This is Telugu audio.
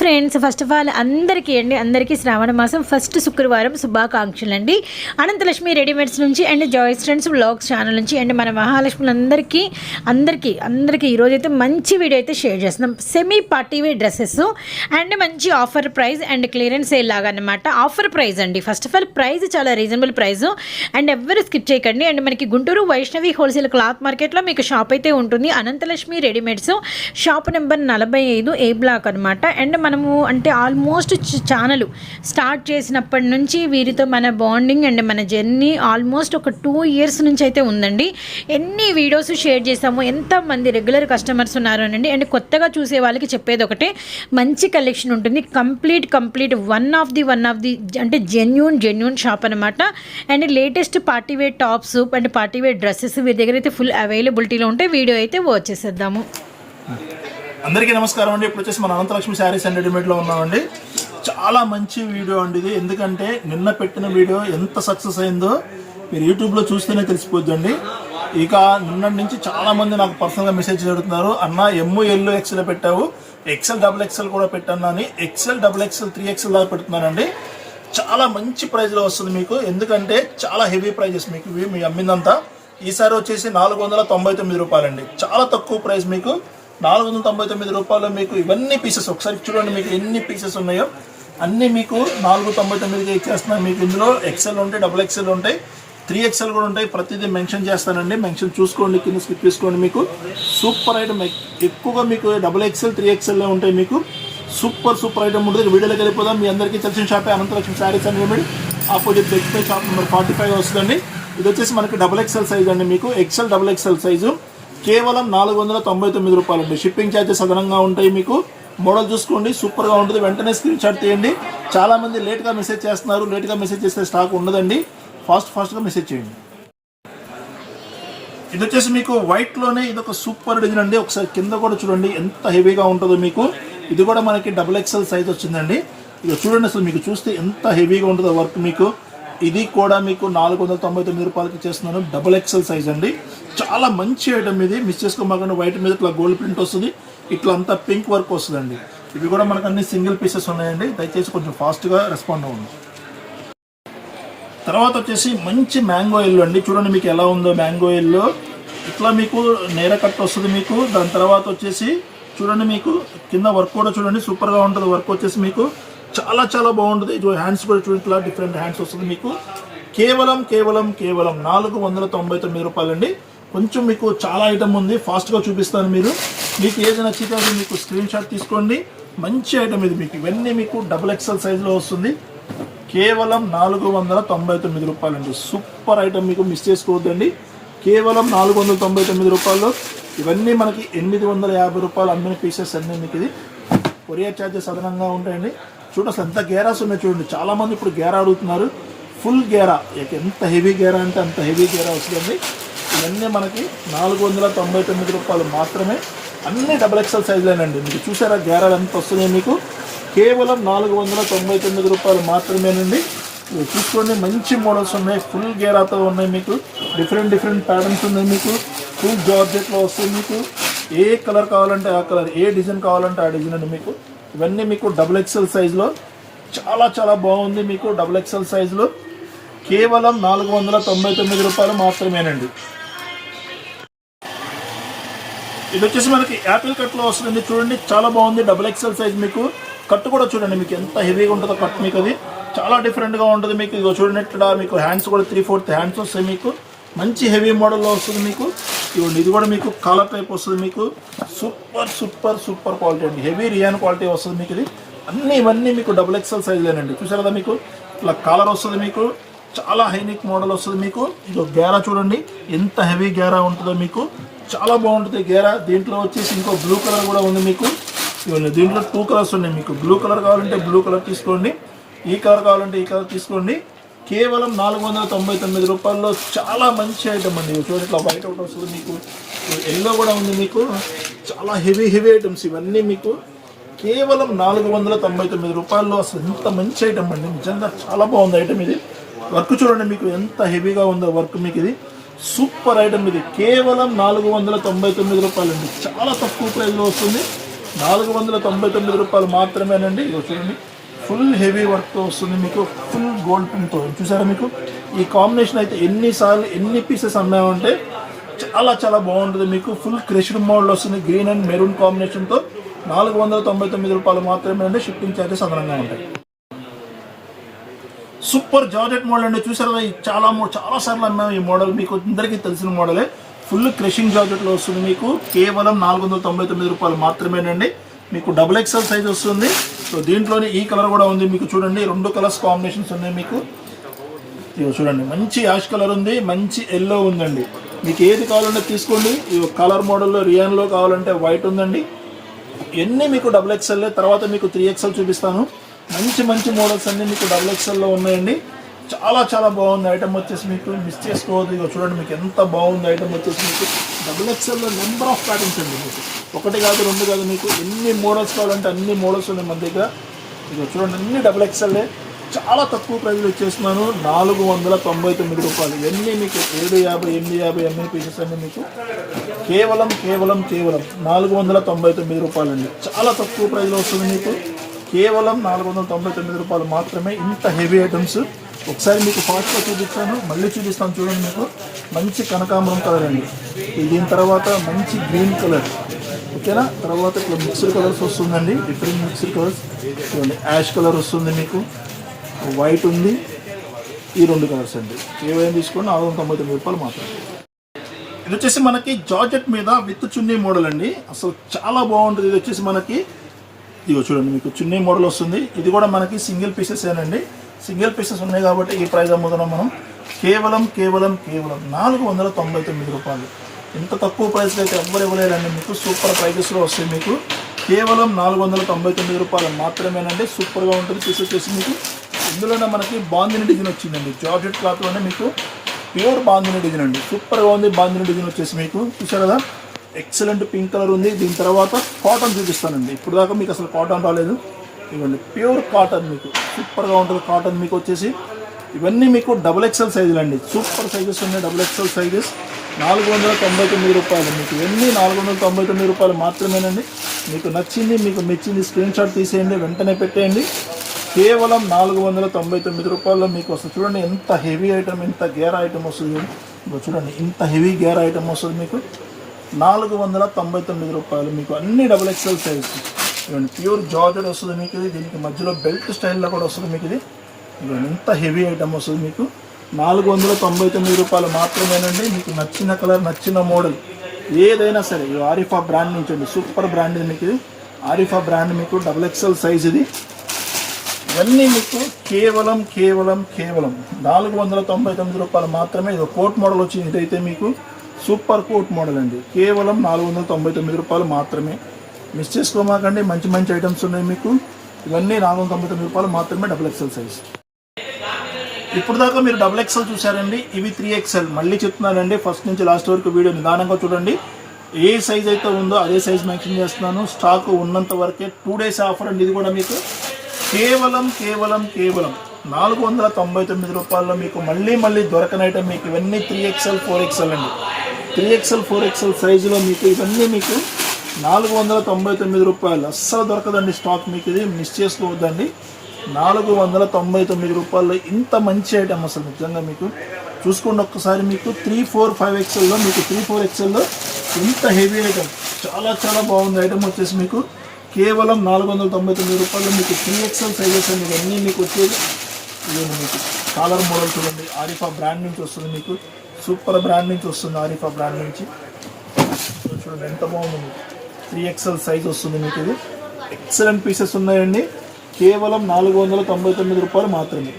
ఫ్రెండ్స్ ఫస్ట్ ఆఫ్ ఆల్ అందరికీ అండి అందరికీ శ్రావణ మాసం ఫస్ట్ శుక్రవారం శుభాకాంక్షలు అండి. అనంతలక్ష్మి రెడీమేడ్స్ నుంచి and Joyce friends blogs channel నుంచి అండ్ మన మహాలక్ష్ములందరికీ అందరికీ అందరికీ ఈరోజు అయితే మంచి వీడియో అయితే షేర్ చేస్తున్నాం. Semi party wear dresses and మంచి offer price and clearance sale లాగా అనమాట ఆఫర్ ప్రైస్ అండి. ఫస్ట్ ఆఫ్ ఆల్ ప్రైస్ చాలా రీజనబుల్ ప్రైస్ అండ్ ఎవరు స్కిప్ చేయకండి. అండ్ మనకి గుంటూరు వైష్ణవి హోల్సేల్ క్లాత్ మార్కెట్లో మీకు షాప్ అయితే ఉంటుంది. అనంతలక్ష్మి రెడీమేడ్స్ షాప్ నెంబర్ నలభై ఐదు ఏ బ్లాక్ అనమాట అండ్ మనము అంటే ఆల్మోస్ట్ ఛానల్ స్టార్ట్ చేసినప్పటి నుంచి వీరితో మన బాండింగ్ అండ్ మన జర్నీ ఆల్మోస్ట్ ఒక టూ ఇయర్స్ నుంచి అయితే ఉందండి. ఎన్ని వీడియోస్ షేర్ చేసాము ఎంతమంది రెగ్యులర్ కస్టమర్స్ ఉన్నారు అనండి. అండ్ కొత్తగా చూసే వాళ్ళకి చెప్పేది ఒకటే మంచి కలెక్షన్ ఉంటుంది. Complete complete one of the one of the అంటే జెన్యున్ జెన్యున్ షాప్ అనమాట and latest party wear tops and party wear dresses వీరి దగ్గర అయితే ఫుల్ అవైలబిలిటీలో ఉంటే వీడియో అయితే వచ్చేసేద్దాము అందరికీ నమస్కారం అండి. ఇప్పుడు వచ్చేసి మన అనంతలక్ష్మి శారీస్ అండ్ రెడీమేడ్లో ఉన్నామండి. చాలా మంచి వీడియో అండి ఇది. ఎందుకంటే నిన్న పెట్టిన వీడియో ఎంత సక్సెస్ అయిందో మీరు యూట్యూబ్లో చూస్తేనే తెలిసిపోద్దండి. ఇక నిన్నటి నుంచి చాలా మంది నాకు పర్సనల్గా మెసేజ్ జరుగుతున్నారు. అన్న ఎమ్ము ఎల్లు ఎక్సెల్ పెట్టావు. ఎక్సెల్ డబుల్ ఎక్సెల్ కూడా పెట్టాను అని. XL double XL three XL దాకా పెడుతున్నానండి చాలా మంచి ప్రైస్లో వస్తుంది మీకు. ఎందుకంటే చాలా హెవీ ప్రైజెస్ మీకు. మీ అమ్మిందంతా. ఈసారి వచ్చేసి నాలుగు వందల తొంభై తొమ్మిది రూపాయలండి. చాలా తక్కువ ప్రైస్ మీకు. నాలుగు వందల తొంభై తొమ్మిది రూపాయలు మీకు ఇవన్నీ పీసెస్ ఒకసారి చూడండి మీకు ఎన్ని పీసెస్ ఉన్నాయో. అన్నీ మీకు నాలుగు తొంభై తొమ్మిదికి ఇచ్చేస్తున్నాను. మీకు ఇందులో ఎక్సెల్ ఉంటాయి డబుల్ ఎక్సెల్ ఉంటాయి త్రీ ఎక్సెల్ కూడా ఉంటాయి. ప్రతిదీ మెన్షన్ చేస్తానండి. మెన్షన్ చూసుకోండి కింద స్కిప్ చేసుకోండి మీకు. సూపర్ ఐటమ్ ఎక్కువగా మీకు డబుల్ ఎక్సెల్ త్రీ ఎక్సెల్లో ఉంటాయి మీకు. సూపర్ సూపర్ ఐటమ్ ఉంటుంది వీడియోలోకి వెళ్ళిపోదాం. మీ అందరికీ తెలిసిన షాపే Anantalakshmi sarees and remedy opposite బెక్పై shop number forty five వస్తుందండి. ఇది వచ్చేసి మనకి డబుల్ ఎక్సెల్ సైజ్ అండి మీకు. ఎక్సెల్ డబుల్ ఎక్సెల్ సైజు కేవలం నాలుగు వందల తొంభై తొమ్మిది రూపాయలు అండి షిప్పింగ్ ఛార్జెస్ అదనంగా ఉంటాయి మీకు. మోడల్ చూసుకోండి సూపర్గా ఉంటుంది. వెంటనే స్క్రీన్ షాట్ తీయండి. చాలామంది లేట్గా మెసేజ్ చేస్తున్నారు. లేట్గా మెసేజ్ చేస్తే స్టాక్ ఉండదండి. ఫాస్ట్ ఫాస్ట్గా మెసేజ్ చేయండి. ఇది వచ్చేసి మీకు వైట్లోనే ఇది ఒక సూపర్ డిజైన్ అండి. ఒకసారి కింద కూడా చూడండి ఎంత హెవీగా ఉంటుందో మీకు. ఇది కూడా మనకి డబుల్ ఎక్సెల్ సైజ్ వచ్చిందండి. ఇక చూడండి అసలు మీకు చూస్తే ఎంత హెవీగా ఉంటుందో వర్క్ మీకు. ఇది కూడా మీకు నాలుగు వందల తొంభై తొమ్మిది రూపాయలకి చేస్తున్నాను. డబుల్ ఎక్సెల్ సైజ్ అండి. చాలా మంచి ఐటమ్ ఇది. మిస్ చేసుకోమాకండి వైట్ మీద ఇట్లా గోల్డ్ ప్రింట్ వస్తుంది. ఇట్లా అంతా పింక్ వర్క్ వస్తుందండి. ఇవి కూడా మనకు అన్ని సింగిల్ పీసెస్ ఉన్నాయండి. దయచేసి కొంచెం ఫాస్ట్గా రెస్పాండ్ అవ్వండి. తర్వాత వచ్చేసి మంచి మ్యాంగో ఇల్లు అండి. చూడండి మీకు ఎలా ఉందో మ్యాంగో ఇల్లు ఇట్లా మీకు నేర కట్ వస్తుంది మీకు. దాని తర్వాత వచ్చేసి చూడండి మీకు కింద వర్క్ కూడా చూడండి. సూపర్గా ఉంటుంది. వర్క్ వచ్చేసి మీకు చాలా చాలా బాగుంటుంది. ఇది హ్యాండ్స్ కూడా చూడండి డిఫరెంట్ హ్యాండ్స్ వస్తుంది మీకు. కేవలం కేవలం కేవలం నాలుగు వందల తొంభై తొమ్మిది రూపాయలండి. కొంచెం మీకు చాలా ఐటమ్ ఉంది. ఫాస్ట్గా చూపిస్తాను మీరు. మీకు ఏది నచ్చితే అది మీకు స్క్రీన్ షాట్ తీసుకోండి. మంచి ఐటమ్ ఇది మీకు. ఇవన్నీ మీకు డబుల్ ఎక్సెల్ సైజులో వస్తుంది. కేవలం నాలుగు వందల తొంభై తొమ్మిది రూపాయలండి. సూపర్ ఐటమ్ మీకు మిస్ చేసుకోవద్దండి. కేవలం నాలుగు వందల తొంభై తొమ్మిది రూపాయలు ఇవన్నీ మనకి ఎనిమిది వందల యాభై రూపాయలు అమ్మిన పీసెస్ అన్నీ మీకు ఇది. కొరియర్ ఛార్జెస్ అదనంగా ఉంటాయండి. చూడండి అసలు ఎంత గేరాస్ ఉన్నాయి చూడండి. చాలామంది ఇప్పుడు గేరా అడుగుతున్నారు. ఫుల్ గేరా. ఇక ఎంత హెవీ గేరా అంటే అంత హెవీ గేరా వస్తుంది ఇవన్నీ మనకి నాలుగు వందల తొంభై తొమ్మిది రూపాయలు మాత్రమే. అన్ని డబల్ ఎక్సెల్ సైజులేనండి మీకు చూసారా గేరాలు ఎంత వస్తున్నాయి మీకు? కేవలం నాలుగు వందల తొంభై తొమ్మిది రూపాయలు మాత్రమేనండి. ఇవి చూసుకోండి మంచి మోడల్స్ ఉన్నాయి. ఫుల్ గేరాతో ఉన్నాయి మీకు. డిఫరెంట్ డిఫరెంట్ ప్యాటర్న్స్ ఉన్నాయి మీకు. ఫుల్ జార్జెట్లో వస్తుంది మీకు. ఏ కలర్ కావాలంటే ఆ కలర్ ఏ డిజైన్ కావాలంటే ఆ డిజైన్ అండి మీకు. ఇవన్నీ మీకు డబుల్ ఎక్సెల్ సైజులో చాలా చాలా బాగుంది మీకు డబుల్ ఎక్సెల్ సైజులో కేవలం నాలుగు వందల తొంభై తొమ్మిది రూపాయలు మాత్రమేనండి. ఇది వచ్చేసి మనకి యాపిల్ కట్లో వస్తుంది చూడండి చాలా బాగుంది డబుల్ ఎక్సెల్ సైజ్ మీకు. కట్ కూడా చూడండి మీకు ఎంత హెవీగా ఉంటుందో కట్ మీకు అది. చాలా డిఫరెంట్గా ఉంటుంది మీకు. ఇదిగో చూడండి మీకు హ్యాండ్స్ కూడా త్రీ ఫోర్త్ హ్యాండ్స్ వస్తాయి మీకు. మంచి హెవీ మోడల్లో వస్తుంది మీకు. ఇవ్వండి. ఇది కూడా మీకు కాలర్ టైప్ వస్తుంది మీకు. సూపర్ సూపర్ సూపర్ క్వాలిటీ అండి. హెవీ రియాన్ క్వాలిటీ వస్తుంది మీకు ఇది. అన్నీ ఇవన్నీ మీకు డబుల్ ఎక్సెల్ సైజులేనండి. చూసారు కదా మీకు? ఇట్లా కాలర్ వస్తుంది మీకు. చాలా హైనిక్ మోడల్ వస్తుంది మీకు. ఇది గేరా చూడండి. ఎంత హెవీ గేరా ఉంటుందో మీకు. చాలా బాగుంటుంది గేరా. దీంట్లో వచ్చేసి ఇంకో బ్లూ కలర్ కూడా ఉంది మీకు. ఇవన్నీ దీంట్లో టూ కలర్స్ ఉన్నాయి మీకు. బ్లూ కలర్ కావాలంటే బ్లూ కలర్ తీసుకోండి. ఈ కలర్ కావాలంటే ఈ కలర్ తీసుకోండి. కేవలం నాలుగు వందల తొంభై తొమ్మిది రూపాయల్లో చాలా మంచి ఐటమ్ అండి. చూడండి ఇట్లా వైట్ అవుట్ వస్తుంది మీకు. ఎల్లో కూడా ఉంది మీకు. చాలా హెవీ హెవీ ఐటమ్స్ ఇవన్నీ మీకు. కేవలం నాలుగు వందల తొంభై తొమ్మిది రూపాయల్లో అసలు ఎంత మంచి ఐటమ్ అండి. నిజంగా చాలా బాగుంది ఐటమ్ ఇది. వర్క్ చూడండి మీకు ఎంత హెవీగా ఉందో వర్క్ మీకు ఇది. సూపర్ ఐటమ్ ఇది. కేవలం నాలుగు వందల తొంభై తొమ్మిది రూపాయలు అండి చాలా తక్కువ ప్రైస్లో వస్తుంది. నాలుగు వందల తొంభై తొమ్మిది రూపాయలు మాత్రమేనండి. చూడండి. ఫుల్ హెవీ వర్క్తో వస్తుంది మీకు ఫుల్ గోల్డ్ పిన్తో చూసారా మీకు? ఈ కాంబినేషన్ అయితే ఎన్నిసార్లు ఎన్ని పీసెస్ అమ్మామంటే చాలా చాలా బాగుంటుంది మీకు. ఫుల్ క్రెష్డ్ మోడల్ వస్తుంది గ్రీన్ అండ్ మెరూన్ కాంబినేషన్తో నాలుగు వందల తొంభై తొమ్మిది రూపాయలు మాత్రమే అండి షిప్పింగ్ ఛార్జెస్ అదనంగా ఉంటాయి. సూపర్ జార్జెట్ మోడల్ అండి చూసారా? చాలా చాలా సార్లు అన్నాం ఈ మోడల్. మీకు అందరికీ తెలిసిన మోడలే. ఫుల్ క్రషింగ్ జార్జెట్లో వస్తుంది మీకు. కేవలం నాలుగు వందల తొంభై తొమ్మిది రూపాయలు మాత్రమేనండి. మీకు డబుల్ ఎక్స్ఎల్ సైజ్ వస్తుంది. సో దీంట్లోనే ఈ కలర్ కూడా ఉంది. మీకు చూడండి రెండు కలర్స్ కాంబినేషన్స్ ఉన్నాయి మీకు. చూడండి మంచి యాష్ కలర్ ఉంది మంచి ఎల్లో ఉందండి. మీకు ఏది కావాలంటే తీసుకోండి. ఈ కలర్ మోడల్లో రియాన్లో కావాలంటే వైట్ ఉందండి. ఎన్ని మీకు డబుల్ ఎక్స్ఎల్ తర్వాత మీకు త్రీ ఎక్స్ఎల్ చూపిస్తాను. మంచి మంచి మోడల్స్ అన్నీ మీకు డబుల్ ఎక్స్ఎల్లో ఉన్నాయండి. చాలా చాలా బాగుంది ఐటమ్ వచ్చేసి మీకు. మిస్ చేసుకోవద్దు ఇక చూడండి మీకు ఎంత బాగుంది ఐటమ్ వచ్చేసి మీకు. డబుల్ ఎక్స్ఎల్లో నెంబర్ ఆఫ్ ప్యాటర్న్స్ అండి మీకు. ఒకటి కాదు రెండు కాదు మీకు. ఎన్ని మోడల్స్ కావాలంటే అన్ని మోడల్స్ ఉన్నాయి మన దగ్గర. ఇక చూడండి అన్ని డబుల్ ఎక్స్ఎల్ఏ చాలా తక్కువ ప్రైజ్లో ఇచ్చేస్తున్నాను. నాలుగు వందల తొంభై తొమ్మిది రూపాయలు. ఇవన్నీ మీకు? ఏడు యాభై ఎనిమిది యాభై ఎనిమిది పీసెస్ అన్ని మీకు. కేవలం కేవలం కేవలం నాలుగు వందల తొంభై తొమ్మిది రూపాయలు అండి చాలా తక్కువ ప్రైజ్లు వస్తుంది మీకు. కేవలం నాలుగు వందల తొంభై తొమ్మిది రూపాయలు మాత్రమే. ఇంత హెవీ ఐటమ్స్ ఒకసారి మీకు ఫాస్ట్గా చూపిస్తాను మళ్ళీ చూపిస్తాను చూడండి మీకు. మంచి కనకాంబరం కలర్ అండి. దీని తర్వాత మంచి గ్రీన్ కలర్. ఓకేనా? తర్వాత ఇట్లా మిక్స్డ్ కలర్స్ వస్తుందండి. Different mixed colours. చూడండి యాష్ కలర్ వస్తుంది మీకు. వైట్ ఉంది. ఈ రెండు కలర్స్ అండి. ఏవైనా తీసుకోండి నాలుగు వందల తొంభై తొమ్మిది రూపాయలు మాత్రమే. ఇది వచ్చేసి మనకి జార్జెట్ మీద విత్ చున్నీ మోడల్ అండి. అసలు చాలా బాగుంటుంది ఇది వచ్చేసి మనకి. ఇదిగో చూడండి మీకు చున్నీ మోడల్ వస్తుంది. ఇది కూడా మనకి సింగిల్ పీసెస్ ఏనండి. సింగిల్ పీసెస్ ఉన్నాయి కాబట్టి ఈ ప్రైస్ అమ్ముతున్నాం మనం. కేవలం కేవలం కేవలం నాలుగు వందల తొంభై తొమ్మిది రూపాయలు. ఇంత తక్కువ ప్రైస్కి అయితే ఎవ్వరు ఇవ్వలేదండి. మీకు సూపర్ ప్రైజెస్లో వస్తాయి మీకు. కేవలం నాలుగు వందల తొంభై తొమ్మిది రూపాయలు మాత్రమేనండి. సూపర్గా ఉంటుంది పీస్ వచ్చేసి మీకు. ఇందులోనే మనకి బాందిని డిజైన్ వచ్చిందండి. జార్జెట్ క్లాత్లోనే మీకు ప్యూర్ బాందిని డిజైన్ అండి. సూపర్గా ఉంది బాందిని డిజైన్ వచ్చేసి మీకు. చూసారు కదా? ఎక్సలెంట్ పింక్ కలర్ ఉంది. దీని తర్వాత కాటన్ చూపిస్తానండి. ఇప్పుడు దాకా మీకు అసలు కాటన్ రాలేదు. ఇవ్వండి ప్యూర్ కాటన్ మీకు. సూపర్గా ఉంటుంది కాటన్ మీకు వచ్చేసి. ఇవన్నీ మీకు డబుల్ ఎక్సెల్ సైజులు అండి సూపర్ సైజెస్ ఉన్నాయి డబుల్ ఎక్సెల్ సైజెస్ నాలుగు వందల తొంభై తొమ్మిది రూపాయలు మీకు. ఇవన్నీ నాలుగు వందల తొంభై తొమ్మిది రూపాయలు మాత్రమేనండి. మీకు నచ్చింది మీకు మెచ్చింది స్క్రీన్ షాట్ తీసేయండి వెంటనే పెట్టేయండి. కేవలం నాలుగు వందల తొంభై తొమ్మిది రూపాయల్లో మీకు వస్తుంది. చూడండి ఎంత హెవీ ఐటమ్ ఎంత గేర్ ఐటమ్ వస్తుంది. చూడండి. చూడండి ఇంత హెవీ గేర్ ఐటమ్ వస్తుంది మీకు. నాలుగు వందల తొంభై తొమ్మిది రూపాయలు మీకు. అన్ని డబుల్ ఎక్స్ఎల్ సైజ్ ఇవన్నీ ప్యూర్ జార్జర్ వస్తుంది మీకు ఇది. దీనికి మధ్యలో బెల్ట్ స్టైల్లో కూడా వస్తుంది మీకు ఇది. ఎంత హెవీ ఐటమ్ వస్తుంది మీకు. నాలుగు వందల తొంభై తొమ్మిది రూపాయలు మాత్రమేనండి. మీకు నచ్చిన కలర్ నచ్చిన మోడల్. ఏదైనా సరే ఇది ఆరిఫా బ్రాండ్ నుంచి అండి. సూపర్ బ్రాండ్ మీకు ఇది. ఆరిఫా బ్రాండ్ మీకు డబుల్ ఎక్స్ఎల్ సైజ్ ఇది. ఇవన్నీ మీకు కేవలం కేవలం కేవలం నాలుగు వందల తొంభై తొమ్మిది రూపాయలు మాత్రమే. ఇది కోట్ మోడల్ వచ్చింది. ఇదైతే మీకు సూపర్ కోట్ మోడల్ అండి. కేవలం నాలుగు వందల తొంభై తొమ్మిది రూపాయలు మాత్రమే. మిస్ చేసుకోమాకండి. మంచి మంచి ఐటమ్స్ ఉన్నాయి మీకు. ఇవన్నీ నాలుగు వందల తొంభై తొమ్మిది రూపాయలు మాత్రమే డబుల్ ఎక్సెల్ సైజ్ ఇప్పుడు దాకా మీరు డబుల్ ఎక్సెల్ చూసారండి ఇవి త్రీ ఎక్సెల్ మళ్ళీ చెప్తున్నానండి. ఫస్ట్ నుంచి లాస్ట్ వరకు వీడియో నిదానంగా చూడండి. ఏ సైజ్ అయితే ఉందో అదే సైజ్ మెన్షన్ చేస్తున్నాను. స్టాక్ ఉన్నంత వరకే టూ డేస్ ఆఫర్ అండి ఇది కూడా మీకు. కేవలం కేవలం కేవలం నాలుగు వందల తొంభై తొమ్మిది రూపాయల్లో మీకు మళ్ళీ మళ్ళీ దొరకని ఐటమ్ మీకు ఇవన్నీ త్రీ ఎక్స్ఎల్ ఫోర్ ఎక్స్ఎల్ అండి. త్రీ ఎక్స్ఎల్ ఫోర్ ఎక్స్ఎల్ సైజులో మీకు ఇవన్నీ మీకు నాలుగు వందల తొంభై తొమ్మిది రూపాయలు. అస్సలు దొరకదండి స్టాక్ మీకు ఇది మిస్ చేసుకోవద్దండి. నాలుగు వందల తొంభై తొమ్మిది రూపాయల్లో ఇంత మంచి ఐటమ్ అసలు నిజంగా మీకు. చూసుకోండి ఒక్కసారి మీకు త్రీ ఫోర్ ఫైవ్ ఎక్స్ఎల్లో మీకు త్రీ ఫోర్ ఎక్స్ఎల్లో ఇంత హెవీ ఐటమ్ చాలా చాలా బాగుంది ఐటమ్ వచ్చేసి మీకు. కేవలం నాలుగు వందల తొంభై తొమ్మిది రూపాయలు మీకు త్రీ ఎక్స్ఎల్ సైజెస్ అండి ఇవన్నీ మీకు వచ్చేది. ఇదేంటి మీకు కాలర్ మోడల్ చూడండి ఆరిఫా బ్రాండ్ నుంచి వస్తుంది మీకు. సూపర్ బ్రాండ్ నుంచి వస్తుంది ఆరిఫా బ్రాండ్ నుంచి. చూడండి ఎంత బాగుంది మీకు. త్రీ ఎక్స్ఎల్ సైజ్ వస్తుంది మీకు ఇది ఎక్సలెంట్ పీసెస్ ఉన్నాయండి. కేవలం నాలుగు వందల తొంభై తొమ్మిది రూపాయలు మాత్రమే.